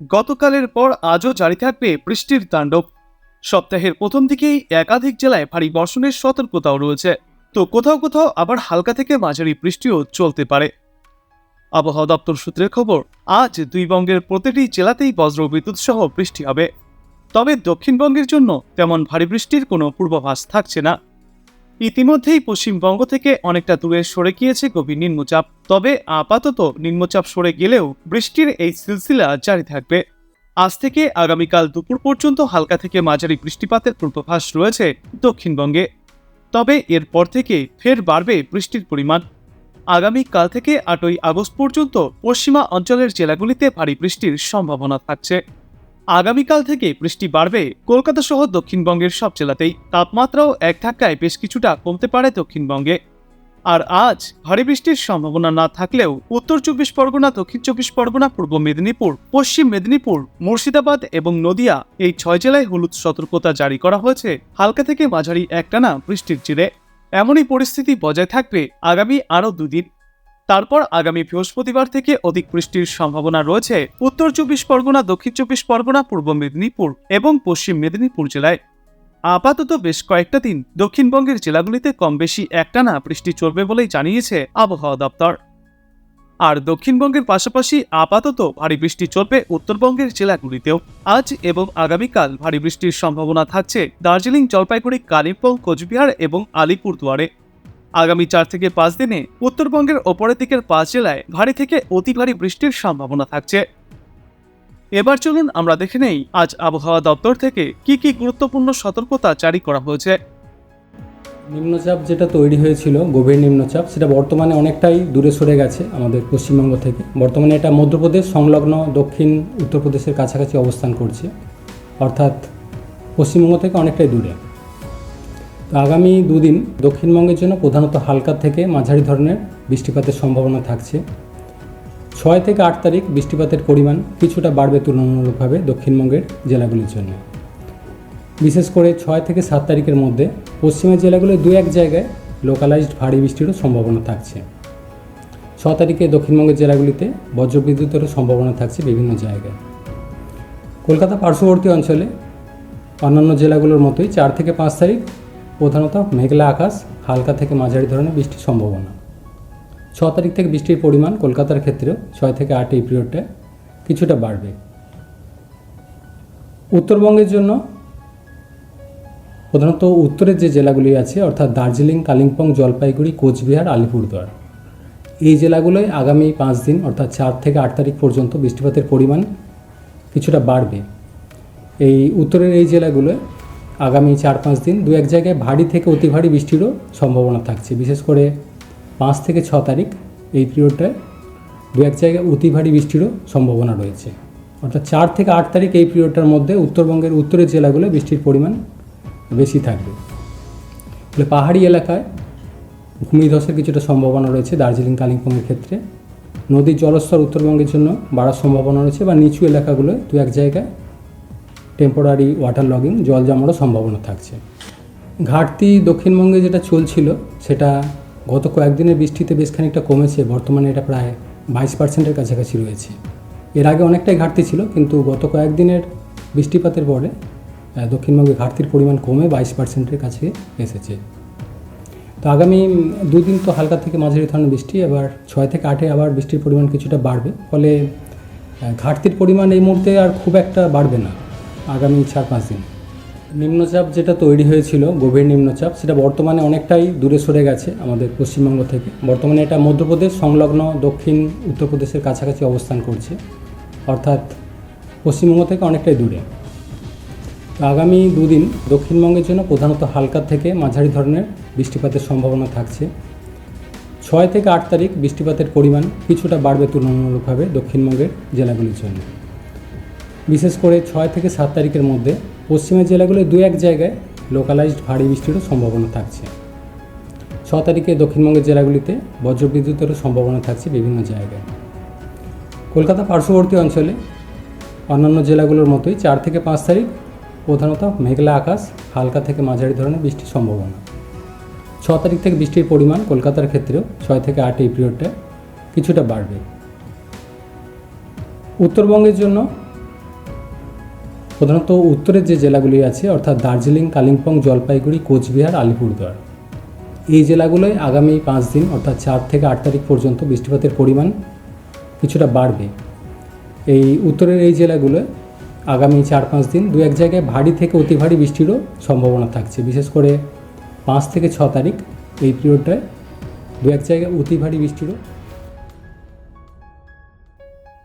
গতকালের পর আজও জারি থাকবে বৃষ্টির তাণ্ডব। সপ্তাহের প্রথম দিকেই একাধিক জেলায় ভারী বর্ষণের সতর্কতাও রয়েছে। তো কোথাও কোথাও আবার হালকা থেকে মাঝারি বৃষ্টিও চলতে পারে। আবহাওয়া দপ্তর সূত্রের খবর, আজ দুই বঙ্গের প্রতিটি জেলাতেই বজ্র বিদ্যুৎ সহ বৃষ্টি হবে। তবে দক্ষিণবঙ্গের জন্য তেমন ভারী বৃষ্টির কোনো পূর্বাভাস থাকছে না। ইতিমধ্যেই পশ্চিমবঙ্গ থেকে অনেকটা দূরে সরে গিয়েছে গভীর নিম্নচাপ। তবে আপাতত নিম্নচাপ সরে গেলেও বৃষ্টির এই সিলসিলা জারি থাকবে। আজ থেকে আগামীকাল দুপুর পর্যন্ত হালকা থেকে মাঝারি বৃষ্টিপাতের পূর্বাভাস রয়েছে দক্ষিণবঙ্গে। তবে এরপর থেকে ফের বাড়বে বৃষ্টির পরিমাণ। আগামীকাল থেকে আটই আগস্ট পর্যন্ত পশ্চিমা অঞ্চলের জেলাগুলিতে ভারী বৃষ্টির সম্ভাবনা থাকছে। আগামীকাল থেকে বৃষ্টি বাড়বে। কলকাতা সহ দক্ষিণবঙ্গের সব জেলাতেই তাপমাত্রাও এক ধাক্কায় বেশ কিছুটা কমতে পারে দক্ষিণবঙ্গে। আর আজ ভারী বৃষ্টির সম্ভাবনা না থাকলেও উত্তর চব্বিশ পরগনা, দক্ষিণ চব্বিশ পরগনা, পূর্ব মেদিনীপুর, পশ্চিম মেদিনীপুর, মুর্শিদাবাদ এবং নদিয়া এই ছয় জেলায় হলুদ সতর্কতা জারি করা হয়েছে। হালকা থেকে মাঝারি একটানা বৃষ্টির চিরে এমনই পরিস্থিতি বজায় থাকবে আগামী আরও দুদিন। তারপর আগামী বৃহস্পতিবার থেকে অধিক বৃষ্টির সম্ভাবনা রয়েছে। উত্তর চব্বিশ পরগনা, দক্ষিণ চব্বিশ পরগনা, পূর্ব মেদিনীপুর এবং পশ্চিম মেদিনীপুর জেলায়। আপাতত বেশ কয়েকটা দিন দক্ষিণবঙ্গের জেলাগুলিতে কম বেশি একটানা বৃষ্টি চলবে বলেই জানিয়েছে আবহাওয়া দপ্তর। আর দক্ষিণবঙ্গের পাশাপাশি আপাতত ভারী বৃষ্টি চলবে উত্তরবঙ্গের জেলাগুলিতেও। আজ এবং আগামীকাল ভারী বৃষ্টির সম্ভাবনা থাকছে দার্জিলিং, জলপাইগুড়ি, কালিম্পং, কোচবিহার এবং আলিপুরদুয়ারে। আগামী চার থেকে পাঁচ দিনে উত্তরবঙ্গের ওপরের দিকের পাঁচ জেলায় ভারী থেকে অতি ভারী বৃষ্টির সম্ভাবনা থাকছে। এবার চলুন আমরা দেখে নেই আজ আবহাওয়া দপ্তর থেকে কি কি গুরুত্বপূর্ণ সতর্কতা জারি করা হয়েছে। নিম্নচাপ যেটা তৈরি হয়েছিল, গভীর নিম্নচাপ, সেটা বর্তমানে অনেকটাই দূরে সরে গেছে আমাদের পশ্চিমবঙ্গ থেকে। বর্তমানে এটা মধ্যপ্রদেশ, সংলগ্ন দক্ষিণ উত্তরপ্রদেশের কাছাকাছি অবস্থান করছে। অর্থাৎ পশ্চিমবঙ্গ থেকে অনেকটাই দূরে। তো আগামী দুদিন দক্ষিণবঙ্গের জন্য প্রধানত হালকা থেকে মাঝারি ধরনের বৃষ্টিপাতের সম্ভাবনা থাকছে। ছয় থেকে আট তারিখ বৃষ্টিপাতের পরিমাণ কিছুটা বাড়বে তুলনামূলকভাবে দক্ষিণবঙ্গের জেলাগুলির জন্য। বিশেষ করে ছয় থেকে সাত তারিখের মধ্যে পশ্চিমের জেলাগুলো দু এক জায়গায় লোকালাইজড ভারী বৃষ্টিরও সম্ভাবনা থাকছে। ছ তারিখে দক্ষিণবঙ্গের জেলাগুলিতে বজ্রবিদ্যুতেরও সম্ভাবনা থাকছে বিভিন্ন জায়গায়। কলকাতা পার্শ্ববর্তী অঞ্চলে অন্যান্য জেলাগুলোর মতোই চার থেকে পাঁচ তারিখ প্রধানত মেঘলা আকাশ, হালকা থেকে মাঝারি ধরনের বৃষ্টির সম্ভাবনা। ছ তারিখ থেকে বৃষ্টির পরিমাণ কলকাতার ক্ষেত্রেও ছয় থেকে আট এই পিরিয়ডটা কিছুটা বাড়বে। উত্তরবঙ্গের জন্য প্রধানত উত্তরের যে জেলাগুলি আছে, অর্থাৎ দার্জিলিং, কালিম্পং, জলপাইগুড়ি, কোচবিহার, আলিপুরদুয়ার। এই জেলাগুলোয় আগামী পাঁচ দিন, অর্থাৎ চার থেকে আট তারিখ পর্যন্ত বৃষ্টিপাতের পরিমাণ কিছুটা বাড়বে। এই উত্তরের এই জেলাগুলোয় আগামী চার পাঁচ দিন দু এক জায়গায় ভারী থেকে অতি ভারী বৃষ্টিরও সম্ভাবনা থাকছে। বিশেষ করে পাঁচ থেকে ছ তারিখ এই পিরিয়ডটায় দু এক জায়গায় অতি ভারী বৃষ্টিরও সম্ভাবনা রয়েছে। অর্থাৎ চার থেকে আট তারিখ এই পিরিয়ডটার মধ্যে উত্তরবঙ্গের উত্তরের জেলাগুলো বৃষ্টির পরিমাণ বেশি থাকবে। ফলে পাহাড়ি এলাকায় ভূমিধসের কিছুটা সম্ভাবনা রয়েছে দার্জিলিং, কালিম্পংয়ের ক্ষেত্রে। নদীর জলস্তর উত্তরবঙ্গের জন্য বাড়ার সম্ভাবনা রয়েছে বা নিচু এলাকাগুলোয় দু এক জায়গায় টেম্পোরারি ওয়াটার লগিং জল জমারও সম্ভাবনা থাকছে। ঘাটতি দক্ষিণবঙ্গে যেটা চলছিল, সেটা গত কয়েকদিনের বৃষ্টিতে বেশ খানিকটা কমেছে, বর্তমানে এটা প্রায় বাইশ পার্সেন্টের কাছাকাছি রয়েছে। এর আগে অনেকটাই ঘাটতি ছিল, কিন্তু গত কয়েকদিনের বৃষ্টিপাতের পরে দক্ষিণবঙ্গে ঘাটতির পরিমাণ কমে বাইশ পার্সেন্টের কাছে এসেছে। তো আগামী দুদিন তো হালকা থেকে মাঝারি ধরনের বৃষ্টি, এবার ছয় থেকে আটে আবার বৃষ্টির পরিমাণ কিছুটা বাড়বে, ফলে ঘাটতির পরিমাণ এই মুহূর্তে আর খুব একটা বাড়বে না। আগামী চার পাঁচ দিন। নিম্নচাপ যেটা তৈরি হয়েছিল, গভীর নিম্নচাপ, সেটা বর্তমানে অনেকটাই দূরে সরে গেছে আমাদের পশ্চিমবঙ্গ থেকে। বর্তমানে এটা মধ্যপ্রদেশ, সংলগ্ন দক্ষিণ, উত্তরপ্রদেশের কাছাকাছি অবস্থান করছে। অর্থাৎ পশ্চিমবঙ্গ থেকে অনেকটাই দূরে। আগামী দুদিন দক্ষিণবঙ্গের জন্য প্রধানত হালকা থেকে মাঝারি ধরনের বৃষ্টিপাতের সম্ভাবনা থাকছে। ছয় থেকে আট তারিখ বৃষ্টিপাতের পরিমাণ কিছুটা বাড়বে তুলনামূলকভাবে দক্ষিণবঙ্গের জেলাগুলির জন্য। বিশেষ করে ছয় থেকে সাত তারিখের মধ্যে পশ্চিমের জেলাগুলোয় দু এক জায়গায় লোকালাইজড ভারী বৃষ্টিরও সম্ভাবনা থাকছে। ছ তারিখে দক্ষিণবঙ্গের জেলাগুলিতে বজ্রবিদ্যুতেরও সম্ভাবনা থাকছে বিভিন্ন জায়গায়। কলকাতা পার্শ্ববর্তী অঞ্চলে অন্যান্য জেলাগুলোর মতোই চার থেকে পাঁচ তারিখ প্রধানত মেঘলা আকাশ, হালকা থেকে মাঝারি ধরনের বৃষ্টির সম্ভাবনা। ছ তারিখ থেকে বৃষ্টির পরিমাণ কলকাতার ক্ষেত্রেও ছয় থেকে আট এই পিরিয়ডটা কিছুটা বাড়বে। উত্তরবঙ্গের জন্য প্রধানত উত্তরের যে জেলাগুলি আছে, অর্থাৎ দার্জিলিং, কালিম্পং, জলপাইগুড়ি, কোচবিহার, আলিপুরদুয়ার। এই জেলাগুলোয় আগামী পাঁচ দিন, অর্থাৎ চার থেকে আট তারিখ পর্যন্ত বৃষ্টিপাতের পরিমাণ কিছুটা বাড়বে। এই উত্তরের এই জেলাগুলোয় আগামী চার পাঁচ দিন দু এক জায়গায় ভারী থেকে অতি ভারী বৃষ্টিরও সম্ভাবনা থাকছে। বিশেষ করে পাঁচ থেকে ছ তারিখ এই পিরিয়ডটায় দু এক জায়গায় অতি ভারী বৃষ্টিরও